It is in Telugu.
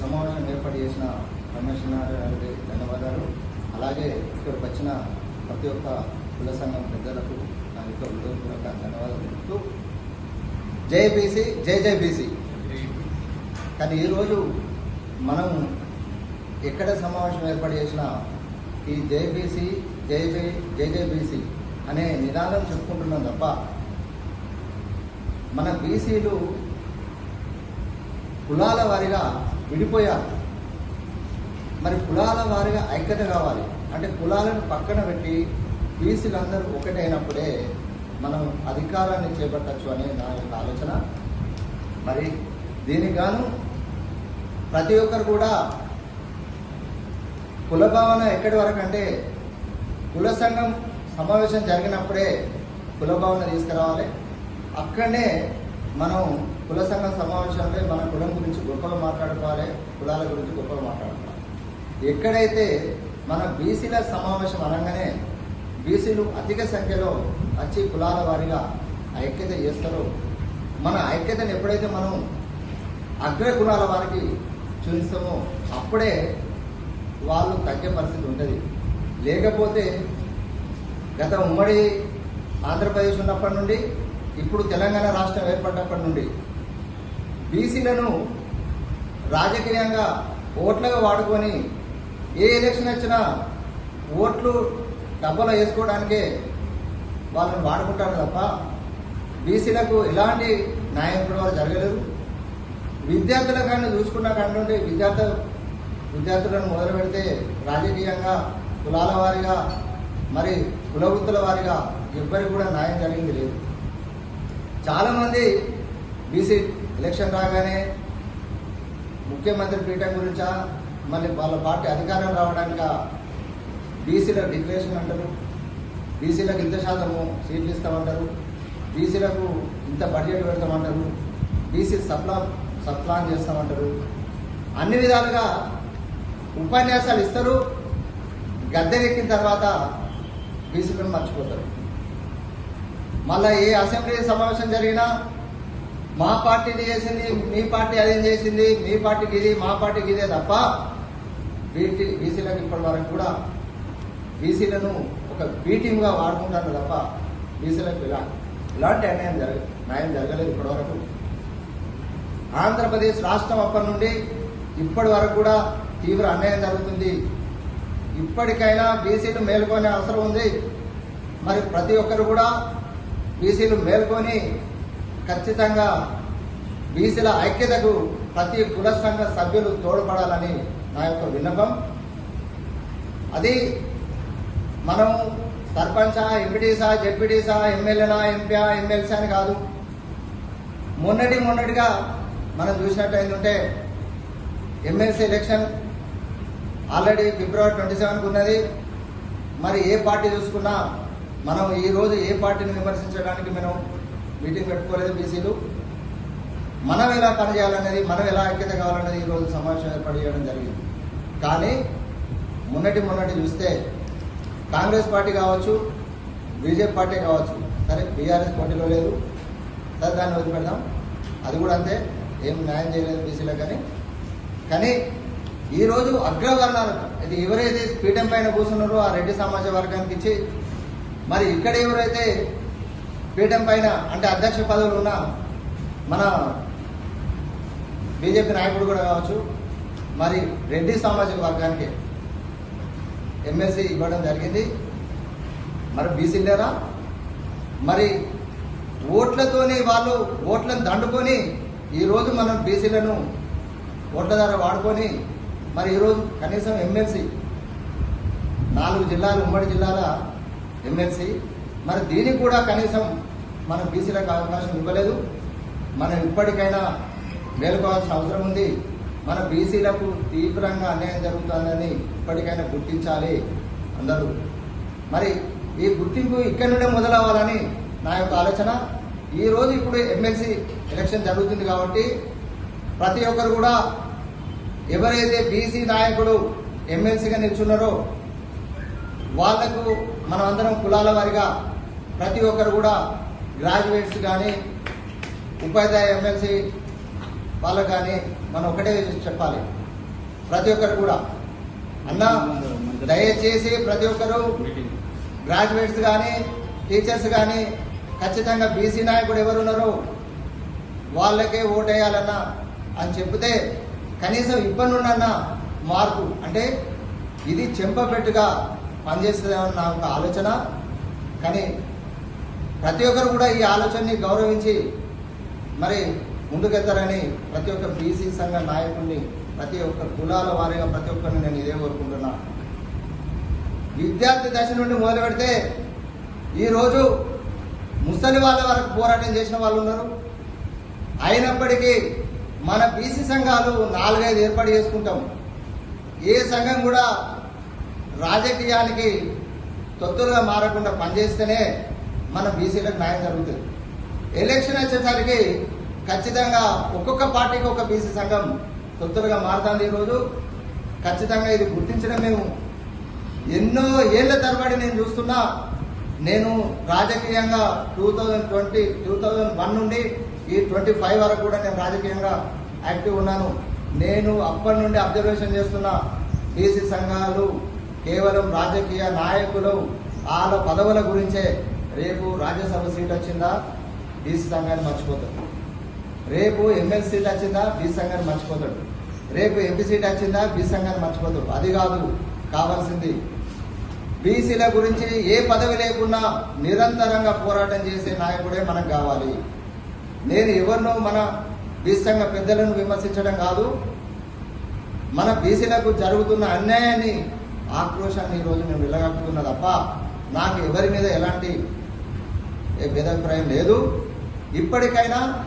సమావేశం ఏర్పాటు చేసిన కమిషనర్ గారికి ధన్యవాదాలు. అలాగే ఇక్కడికి వచ్చిన ప్రతి ఒక్క కుల సంఘం పెద్దలకు నా యొక్క హృదయపూర్వక ధన్యవాదాలు తెలుపుతూ జై బీసీ జై కానీ ఈరోజు మనం ఎక్కడ సమావేశం ఏర్పాటు చేసినా ఈ జేబీసీ జై జై జై అనే నిదానం చెప్పుకుంటున్నాం తప్ప మన బీసీలు కులాల వారిగా విడిపోయారు. మరి కులాల వారిగా ఐక్యత కావాలి. అంటే కులాలను పక్కన పెట్టి బీసీలందరూ ఒకటైనప్పుడే మనం అధికారాన్ని చేపట్టచ్చు అనే నా యొక్క ఆలోచన. మరి దీనికి గాను ప్రతి ఒక్కరు కూడా కుల భావన ఎక్కడి వరకు అంటే కుల సంఘం సమావేశం జరిగినప్పుడే కుల భావన తీసుకురావాలి. అక్కడనే మనం కుల సంఘ సమావేశాలే మన కులం గురించి గొప్పలు మాట్లాడుకోవాలి కులాల గురించి గొప్పలు మాట్లాడుకోవాలి. ఎక్కడైతే మన బీసీల సమావేశం అనగానే బీసీలు అధిక సంఖ్యలో వచ్చి కులాల వారిగా ఐక్యత చేస్తారో మన ఐక్యతను ఎప్పుడైతే మనం అగ్ర కులాల వారికి చూపిస్తామో అప్పుడే వాళ్ళు తగ్గే పరిస్థితి ఉంటుంది. లేకపోతే గత ఉమ్మడి ఆంధ్రప్రదేశ్ ఉన్నప్పటి నుండి ఇప్పుడు తెలంగాణ రాష్ట్రం ఏర్పడినప్పటి నుండి బీసీలను రాజకీయంగా ఓట్లుగా వాడుకొని ఏ ఎలక్షన్ వచ్చినా ఓట్లు డబ్బులో వేసుకోవడానికే వాళ్ళని వాడుకుంటారు తప్ప బీసీలకు ఎలాంటి న్యాయం కూడా జరగలేదు. విద్యార్థుల కానీ చూసుకున్న కాడి విద్యార్థు విద్యార్థులను మొదలు పెడితే రాజకీయంగా కులాల వారిగా మరి కులవృత్తుల వారిగా ఎవ్వరికి కూడా న్యాయం జరిగింది లేదు. చాలామంది బీసీ ఎలక్షన్ రాగానే ముఖ్యమంత్రి పీఠం గురించా మళ్ళీ వాళ్ళ పార్టీ అధికారం రావడానికి బీసీల డిక్లరేషన్ అంటారు బీసీలకు ఇంత శాతము సీట్లు ఇస్తామంటారు బీసీలకు ఇంత బడ్జెట్ పెడతామంటారు బీసీ సప్లా సప్లాన్ చేస్తామంటారు. అన్ని విధాలుగా ఉపన్యాసాలు ఇస్తారు గద్దెనెక్కిన తర్వాత బీసీలను మర్చిపోతారు. మళ్ళా ఏ అసెంబ్లీ సమావేశం జరిగినా మా పార్టీని చేసింది మీ పార్టీ అదేం చేసింది మీ పార్టీకి ఇది మా పార్టీకి ఇదే తప్ప బీటీ బీసీలకు ఇప్పటి వరకు కూడా బీసీలను ఒక బీటీంగా వాడుకుంటారు తప్ప బీసీలకు ఇలా ఇలాంటి అన్యాయం జరగ న్యాయం జరగలేదు ఇప్పటివరకు ఆంధ్రప్రదేశ్ రాష్ట్రం అప్పటి నుండి ఇప్పటి వరకు కూడా తీవ్ర అన్యాయం జరుగుతుంది. ఇప్పటికైనా బీసీలు మేలుకొనే అవసరం ఉంది. మరి ప్రతి ఒక్కరు కూడా బీసీలు మేల్కొని ఖచ్చితంగా బీసీల ఐక్యతకు ప్రతి కుల సంఘ సభ్యులు తోడ్పడాలని నా యొక్క విన్నపం. అది మనం సర్పంచా ఎంపీటీసా జెడ్పీటీసా ఎమ్మెల్యేనా ఎంపీఆ ఎమ్మెల్సీ అని కాదు. మొన్నటి మొన్నటిగా మనం చూసినట్టు ఏంటంటే MLC election already February twenty సెవెన్కి ఉన్నది. మరి ఏ పార్టీ చూసుకున్నా మనం ఈరోజు ఏ పార్టీని విమర్శించడానికి మనం మీటింగ్ పెట్టుకోలేదు బీసీలు? మనం ఎలా పనిచేయాలనేది మనం ఎలా ఐక్యత కావాలనేది ఈ రోజు సమావేశం ఏర్పాటు చేయడం జరిగింది. కానీ మొన్నటి మొన్నటి చూస్తే కాంగ్రెస్ పార్టీ కావచ్చు బీజేపీ పార్టీ కావచ్చు సరే బీఆర్ఎస్ పార్టీలో లేదు. సరే దాన్ని వదిలిపెడదాం. అది కూడా అంతే. ఏం న్యాయం చేయలేదు బీసీలో కానీ. కానీ ఈరోజు అగ్రవర్ణాలు ఇది ఎవరైతే పీఠం పైన కూర్చున్నారో ఆ రెడ్డి సమాజ వర్గానికి ఇచ్చి మరి ఇక్కడ ఎవరైతే పీఠం పైన అంటే అధ్యక్ష పదవులు ఉన్న మన బీజేపీ నాయకుడు కూడా కావచ్చు మరి రెడ్డి సామాజిక వర్గానికి ఎమ్మెల్సీ ఇవ్వడం జరిగింది. మరి బీసీలేరా మరి ఓట్లతోని వాళ్ళు ఓట్లను దండుకొని ఈరోజు మనం బీసీలను ఓట్ల ద్వారా వాడుకొని మరి ఈరోజు కనీసం ఎమ్మెల్సీ నాలుగు జిల్లాలు ఉమ్మడి జిల్లాల ఎమ్మెల్సీ మరి దీనికి కూడా కనీసం మన బీసీలకు అవకాశం ఇవ్వలేదు. మనం ఇప్పటికైనా మేలుకోవాల్సిన అవసరం ఉంది. మన బీసీలకు తీవ్రంగా అన్యాయం జరుగుతుందని ఇప్పటికైనా గుర్తించాలి అందరూ. మరి ఈ గుర్తింపు ఇక్కడి నుండే మొదలవ్వాలని నా యొక్క ఆలోచన. ఈ రోజు ఇప్పుడు ఎమ్మెల్సీ ఎలక్షన్ జరుగుతుంది కాబట్టి ప్రతి ఒక్కరు కూడా ఎవరైతే బీసీ నాయకుడు ఎమ్మెల్సీగా నిల్చున్నారో వాళ్ళకు మనం అందరం కులాల వారిగా ప్రతి ఒక్కరు కూడా గ్రాడ్యుయేట్స్ కానీ ఉపాధ్యాయ ఎమ్మెల్సీ వాళ్ళకు కానీ మనం ఒకటే చెప్పాలి. ప్రతి ఒక్కరు కూడా. అన్న దయచేసి ప్రతి ఒక్కరు గ్రాడ్యుయేట్స్ కానీ టీచర్స్ కానీ ఖచ్చితంగా బీసీ నాయకుడు ఎవరున్నారో వాళ్ళకే ఓటేయాలన్నా అని చెప్తే కనీసం ఇబ్బంది ఉండన్న మార్పు. అంటే ఇది చెంపపెట్టుగా పనిచేస్తుందేమని నా ఒక ఆలోచన. కానీ ప్రతి ఒక్కరు కూడా ఈ ఆలోచనని గౌరవించి మరి ముందుకెళ్తారని ప్రతి ఒక్క బీసీ సంఘ నాయకుడిని ప్రతి ఒక్క కులాల వారిగా ప్రతి ఒక్కరిని నేను ఇదే కోరుకుంటున్నా. విద్యార్థి దశ నుండి మొదలు పెడితే ఈరోజు ముసలి వాళ్ళ వరకు పోరాటం చేసిన వాళ్ళు ఉన్నారు. అయినప్పటికీ మన బీసీ సంఘాలు నాలుగైదు ఏర్పాటు చేసుకుంటాం. ఏ సంఘం కూడా రాజకీయానికి తొత్తులుగా మారకుండా పనిచేస్తేనే మన బీసీలకు న్యాయం జరుగుతుంది. ఎలక్షన్ వచ్చేసరికి ఖచ్చితంగా ఒక్కొక్క పార్టీకి ఒక బీసీ సంఘం తొత్తులుగా మారుతుంది ఈరోజు. ఖచ్చితంగా ఇది గుర్తించడం మేము ఎన్నో ఏళ్ళ తరబడి నేను చూస్తున్నా. నేను రాజకీయంగా two thousand twenty two thousand one నుండి ఈ ట్వంటీ ఫైవ్ వరకు కూడా నేను రాజకీయంగా యాక్టివ్ ఉన్నాను. నేను అప్పటి నుండి అబ్జర్వేషన్ చేస్తున్న బీసీ సంఘాలు కేవలం రాజకీయ నాయకులు వాళ్ళ పదవుల గురించే రేపు రాజ్యసభ సీట్ వచ్చిందా? బీసీ సంఘాన్ని మర్చిపోతాడు. రేపు ఎమ్మెల్సీ సీట్ వచ్చిందా? బీసీ సంఘాన్ని మర్చిపోతాడు. రేపు ఎంపీ సీట్ వచ్చిందా? బీసీ సంఘాన్ని మర్చిపోతాడు. అది కాదు కావాల్సింది బీసీల గురించి ఏ పదవి లేకున్నా నిరంతరంగా పోరాటం చేసే నాయకుడే మనకు కావాలి. నేను ఎవరినో మన బీసీ సంఘ పెద్దలను విమర్శించడం కాదు. మన బీసీలకు జరుగుతున్న అన్యాయాన్ని ఆక్రోశాన్ని ఈరోజు నేను వెళ్ళగక్కుతున్నా తప్ప నాకు ఎవరి మీద ఎలాంటి భేదాభిప్రాయం లేదు. ఇప్పటికైనా